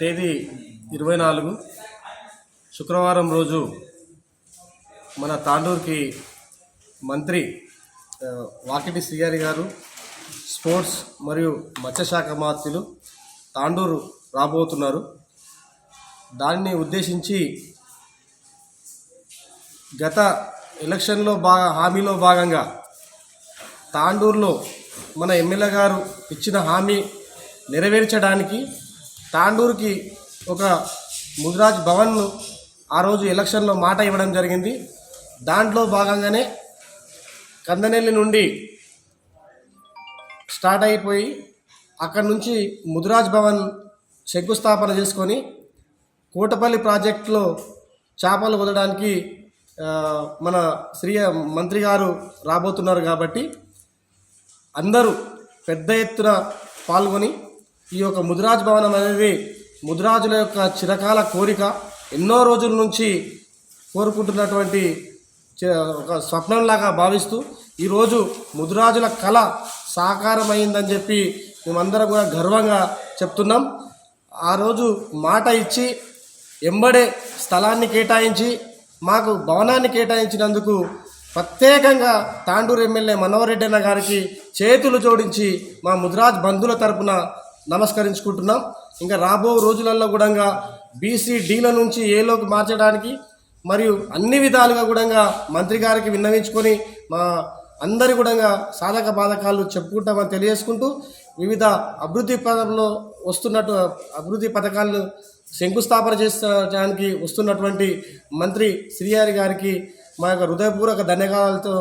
తేదీ ఇరవై నాలుగు. శుక్రవారం రోజు మన తాండూరుకి మంత్రి వాకిటి శ్రీగారి గారు స్పోర్ట్స్ మరియు మత్స్యశాఖ మంత్రులు తాండూరు రాబోతున్నారు. దాన్ని ఉద్దేశించి గత ఎలక్షన్లో బాగా హామీలో భాగంగా తాండూరులో మన ఎమ్మెల్యే గారు ఇచ్చిన హామీ నెరవేర్చడానికి తాండూరుకి ఒక ముదిరాజ్ భవన్ను ఆ రోజు ఎలక్షన్లో మాట ఇవ్వడం జరిగింది. దాంట్లో భాగంగానే కందనెల్లి నుండి స్టార్ట్ అయిపోయి అక్కడి నుంచి ముదిరాజ్ భవన్ శంకుస్థాపన చేసుకొని కోటపల్లి ప్రాజెక్టులో చేపలు వదలడానికి మన శ్రీ మంత్రి గారు రాబోతున్నారు కాబట్టి అందరూ పెద్ద ఎత్తున పాల్గొని ఈ యొక్క ముదిరాజ్ భవనం అనేది ముదిరాజుల యొక్క చిరకాల కోరిక. ఎన్నో రోజుల నుంచి కోరుకుంటున్నటువంటి ఒక స్వప్నంలాగా భావిస్తూ ఈరోజు ముదిరాజుల కళ సాకారమైందని చెప్పి మేమందరం కూడా గర్వంగా చెప్తున్నాం. ఆ రోజు మాట ఇచ్చి ఎంబడే స్థలాన్ని కేటాయించి మాకు భవనాన్ని కేటాయించినందుకు ప్రత్యేకంగా తాండూరు ఎమ్మెల్యే మనోహర్ రెడ్డి అన్న గారికి చేతులు జోడించి మా ముద్రాజ్ బంధువుల తరపున నమస్కరించుకుంటున్నాం. ఇంకా రాబో రోజులలో కూడా బీసీ డీల నుంచి ఏలోకి మార్చడానికి మరియు అన్ని విధాలుగా కూడా మంత్రి గారికి విన్నవించుకొని మా అందరి కూడా సాధక బాధకాలు చెప్పుకుంటామని తెలియజేసుకుంటూ వివిధ అభివృద్ధి పదంలో వస్తున్నట్టు అభివృద్ధి పథకాలను శంకుస్థాపన చేసడానికి వస్తున్నటువంటి మంత్రి శ్రీయారి గారికి మా యొక్క హృదయపూర్వక ధన్యవాదాలతో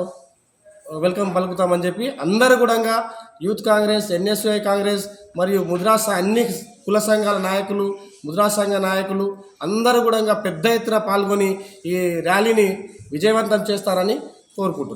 వెల్కమ్ పలుకుతామని చెప్పి అందరూ కూడా యూత్ కాంగ్రెస్ ఎన్ఎస్ఐ కాంగ్రెస్ మరియు ముద్రా అన్ని కుల సంఘాల నాయకులు ముద్రా సంఘ నాయకులు అందరూ కూడా పెద్ద ఎత్తున పాల్గొని ఈ ర్యాలీని విజయవంతం చేస్తారని కోరుకుంటున్నాను